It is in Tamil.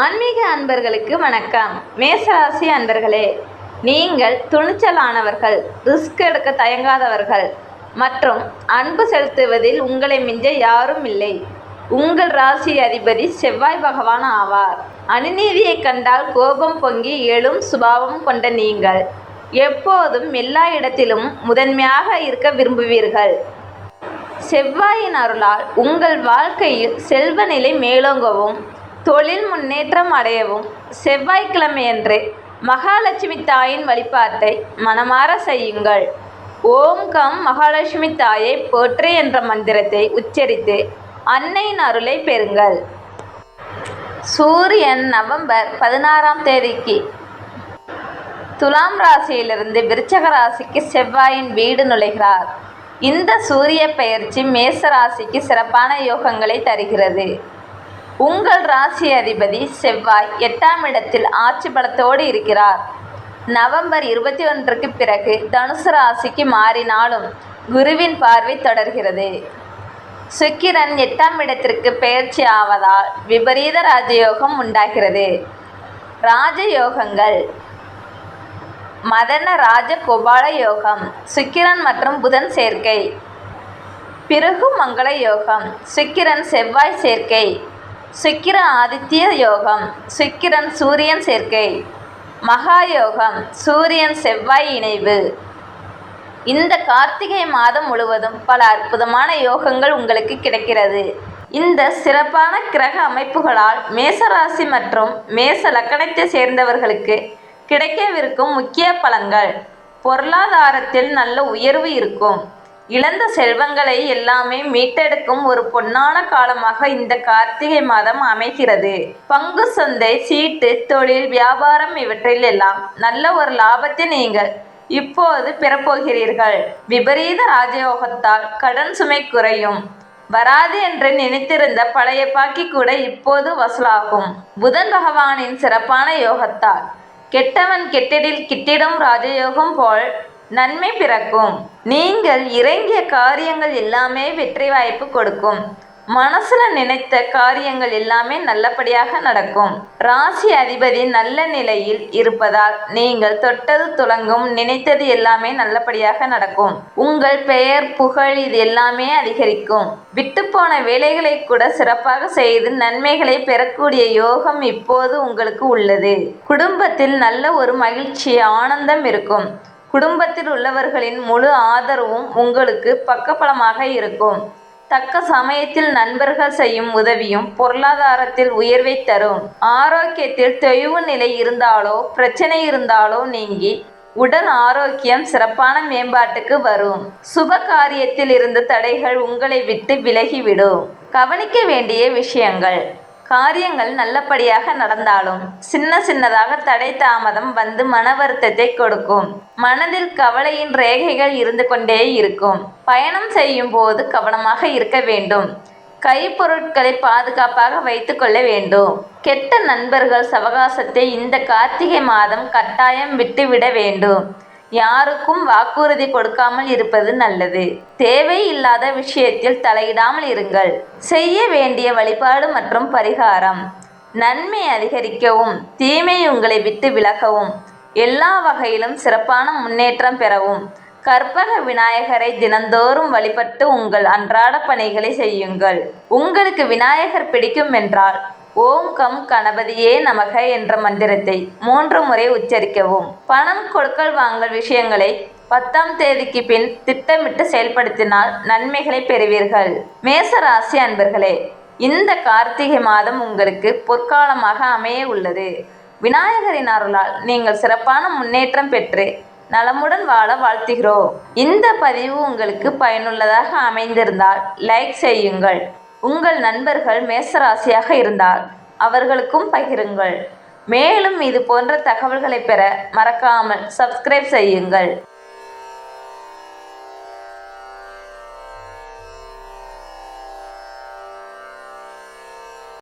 ஆன்மீக அன்பர்களுக்கு வணக்கம். மேசராசி அன்பர்களே நீங்கள் துணிச்சலானவர்கள் ரிஸ்க் எடுக்க தயங்காதவர்கள் மற்றும் அன்பு செலுத்துவதில் உங்களை மிஞ்ச யாரும் இல்லை. உங்கள் ராசி அதிபதி செவ்வாய் பகவான் ஆவார். அநீதியை கண்டால் கோபம் பொங்கி எழும் சுபாவம் கொண்ட நீங்கள். எப்போதும் எல்லா இடத்திலும் முதன்மையாக இருக்க விரும்புவீர்கள். செவ்வாயின் அருளால் உங்கள் வாழ்க்கையில் செல்வ நிலை மேலோங்கவும் தொழில் முன்னேற்றம் அடையவும் செவ்வாய்க்கிழமையன்று மகாலட்சுமி தாயின் வழிபாட்டை மனமாற செய்யுங்கள். ஓம் கம் மகாலட்சுமி தாயை போற்று என்ற மந்திரத்தை உச்சரித்து அன்னையின் அருளை பெறுங்கள். சூரியன் நவம்பர் பதினாறாம் தேதிக்கு துலாம் ராசியிலிருந்து விருச்சக ராசிக்கு செவ்வாயின் வீடு நுழைகிறார். இந்த சூரிய பெயர்ச்சி மேச ராசிக்கு சிறப்பான யோகங்களை தருகிறது. உங்கள் ராசி அதிபதி செவ்வாய் எட்டாம் இடத்தில் ஆட்சி பலத்தோடு இருக்கிறார். நவம்பர் இருபத்தி ஒன்றுக்கு பிறகு தனுசு ராசிக்கு மாறினாலும் குருவின் பார்வை தொடர்கிறது. சுக்கிரன் எட்டாம் இடத்திற்கு பெயர்ச்சி ஆவதால் விபரீத ராஜயோகம் உண்டாகிறது. ராஜயோகங்கள். மதன ராஜ கோபால யோகம் சுக்கிரன் மற்றும் புதன் சேர்க்கை. பிறகு மங்கள யோகம் சுக்கிரன் செவ்வாய் சேர்க்கை. சுக்கிர ஆதித்ய யோகம். சுக்கிரன் சூரியன் சேர்க்கை. மகா யோகம் சூரியன் செவ்வாய் இணைவு. இந்த கார்த்திகை மாதம் முழுவதும் பல அற்புதமான யோகங்கள் உங்களுக்கு கிடைக்கிறது. இந்த சிறப்பான கிரக அமைப்புகளால் மேசராசி மற்றும் மேச லக்கணத்தை சேர்ந்தவர்களுக்கு கிடைக்கவிருக்கும் முக்கிய பலங்கள் பொருளாதாரத்தில் நல்ல உயர்வு இருக்கும். இழந்த செல்வங்களை எல்லாமே மீட்டெடுக்கும் ஒரு பொன்னான காலமாக இந்த கார்த்திகை மாதம் அமைகிறது. பங்கு சந்தை சீட்டு தொழில் வியாபாரம் இவற்றில் எல்லாம் நல்ல ஒரு லாபத்தை நீங்கள் இப்போது பெறப்போகிறீர்கள். விபரீத ராஜயோகத்தால் கடன் சுமை குறையும். வராது என்று நினைத்திருந்த பழைய பாக்கி கூட இப்போது வசூலாகும். புதன் பகவானின் சிறப்பான யோகத்தால் கெட்டவன் கெட்டிடில் கிட்டிடும் ராஜயோகம் போல் நன்மை பிறக்கும். நீங்கள் இறங்கிய காரியங்கள் எல்லாமே வெற்றி வாய்ப்பு கொடுக்கும். மனசுல நினைத்த காரியங்கள் எல்லாமே நல்லபடியாக நடக்கும். ராசி அதிபதி நல்ல நிலையில் இருப்பதால் நீங்கள் தொட்டது துலங்கும் நினைத்தது எல்லாமே நல்லபடியாக நடக்கும். உங்கள் பெயர் புகழ் இது எல்லாமே அதிகரிக்கும். விட்டுப்போன வேலைகளை கூட சிறப்பாக செய்து நன்மைகளை பெறக்கூடிய யோகம் இப்போது உங்களுக்கு உள்ளது. குடும்பத்தில் நல்ல ஒரு மகிழ்ச்சி ஆனந்தம் இருக்கும். குடும்பத்தில் உள்ளவர்களின் முழு ஆதரவும் உங்களுக்கு பக்கபலமாக இருக்கும். தக்க சமயத்தில் நண்பர்கள் செய்யும் உதவியும் பொருளாதாரத்தில் உயர்வை தரும். ஆரோக்கியத்தில் தொய்வு நிலை இருந்தாலோ பிரச்சனை இருந்தாலோ நீங்கி உடல் ஆரோக்கியம் சிறப்பான மேம்பாட்டுக்கு வரும். சுப காரியத்தில் இருந்த தடைகள் உங்களை விட்டு விலகிவிடும். கவனிக்க வேண்டிய விஷயங்கள். காரியங்கள் நல்லபடியாக நடந்தாலும் சின்ன சின்னதாக தடை தாமதம் வந்து மன வருத்தத்தை கொடுக்கும். மனதில் கவலையின் ரேகைகள் இருந்து கொண்டே இருக்கும். பயணம் செய்யும் போது கவனமாக இருக்க வேண்டும். கைப்பொருட்களை பாதுகாப்பாக வைத்து கொள்ள வேண்டும். கெட்ட நண்பர்கள் சவகாசத்தை இந்த கார்த்திகை மாதம் கட்டாயம் விட்டுவிட வேண்டும். யாருக்கும் வாக்குறுதி கொடுக்காமல் இருப்பது நல்லது. தேவையில்லாத விஷயத்தில் தலையிடாமல் இருங்கள். செய்ய வேண்டிய வழிபாடு மற்றும் பரிகாரம். நன்மை அதிகரிக்கவும் தீமை உங்களை விட்டு விலகவும். எல்லா வகையிலும் சிறப்பான முன்னேற்றம் பெறவும். கற்பக விநாயகரை தினந்தோறும் வழிபட்டு உங்கள் அன்றாட பணிகளை செய்யுங்கள். உங்களுக்கு விநாயகர் பிடிக்கும் என்றால் ஓம் கம் கணபதியே நமக என்ற மந்திரத்தை மூன்று முறை உச்சரிக்கவும். பணம் கொடுக்கல் வாங்கல் விஷயங்களை பத்தாம் தேதிக்கு பின் திட்டமிட்டு செயல்படுத்தினால் நன்மைகளை பெறுவீர்கள். மேச ராசி அன்பர்களே இந்த கார்த்திகை மாதம் உங்களுக்கு பொற்காலமாக அமைய உள்ளது. விநாயகரின் அருளால் நீங்கள் சிறப்பான முன்னேற்றம் பெற்று நலமுடன் வாழ வாழ்த்துகிறோம். இந்த பதிவு உங்களுக்கு பயனுள்ளதாக அமைந்திருந்தால் லைக் செய்யுங்கள். உங்கள் நண்பர்கள் மேசராசியாக இருந்தால் அவர்களுக்கும் பகிருங்கள். மேலும் இது போன்ற தகவல்களை பெற மறக்காமல் சப்ஸ்கிரைப் செய்யுங்கள்.